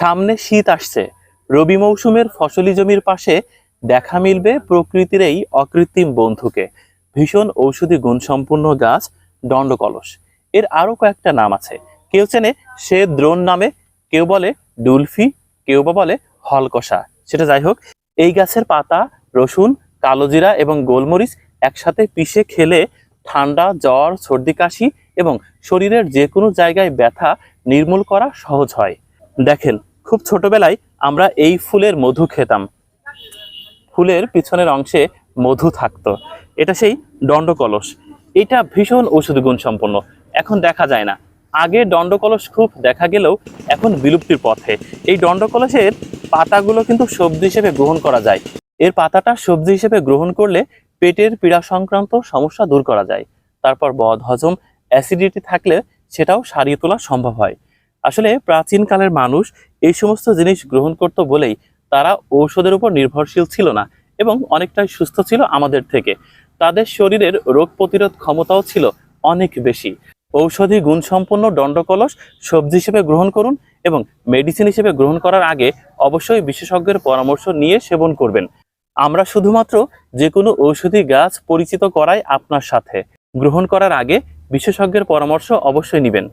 সামনে শীত আসছে। রবি মৌসুমের ফসলি জমির পাশে দেখা মিলবে প্রকৃতির এই অকৃত্রিম বন্ধুকে। ভীষণ ঔষধি গুণসম্পন্ন গাছ দণ্ডকলস। এর আরও কয়েকটা নাম আছে। কেউ চেনে সে দ্রোণ নামে, কেউ বলে ডুলফি, কেউ বা বলে হলকষা সেটা যাই হোক, এই গাছের পাতা, রসুন কালোজিরা এবং গোলমরিচ একসাথে পিষে খেলে ঠান্ডা, জ্বর, সর্দি, কাশি এবং শরীরের যে কোনো জায়গায় ব্যথা নির্মূল করা সহজ হয়। দেখেন খুব ছোটবেলায় আমরা এই ফুলের মধু খেতাম। ফুলের পিছনের অংশে মধু থাকতো। এটা সেই দণ্ডকলস। এটা ভীষণ ঔষধি গুণ সম্পন্ন এখন দেখা যায় না। আগে দণ্ডকলস খুব দেখা গেলেও এখন বিলুপ্তির পথে। এই দণ্ডকলসের পাতাগুলো কিন্তু সবজি হিসেবে গ্রহণ করা যায়। এর পাতাটা সবজি হিসেবে গ্রহণ করলে পেটের পীড়া সংক্রান্ত সমস্যা দূর করা যায়। তারপর বদ হজম অ্যাসিডিটি থাকলে সেটাও সারিয়ে তোলা সম্ভব হয়। আসলে প্রাচীনকালের মানুষ এই সমস্ত জিনিস গ্রহণ করত বলেই তারা ঔষধের উপর নির্ভরশীল ছিল না এবং অনেকটাই সুস্থ ছিল আমাদের থেকে। তাদের শরীরের রোগ প্রতিরোধ ক্ষমতাও ছিল অনেক বেশি। ঔষধি গুণসম্পন্ন দণ্ডকলস সবজি হিসেবে গ্রহণ করুন এবং মেডিসিন হিসেবে গ্রহণ করার আগে অবশ্যই বিশেষজ্ঞের পরামর্শ নিয়ে সেবন করবেন। আমরা শুধুমাত্র যে কোনো ঔষধি গাছ পরিচিত করাই আপনার সাথে। গ্রহণ করার আগে বিশেষজ্ঞের পরামর্শ অবশ্যই নেবেন।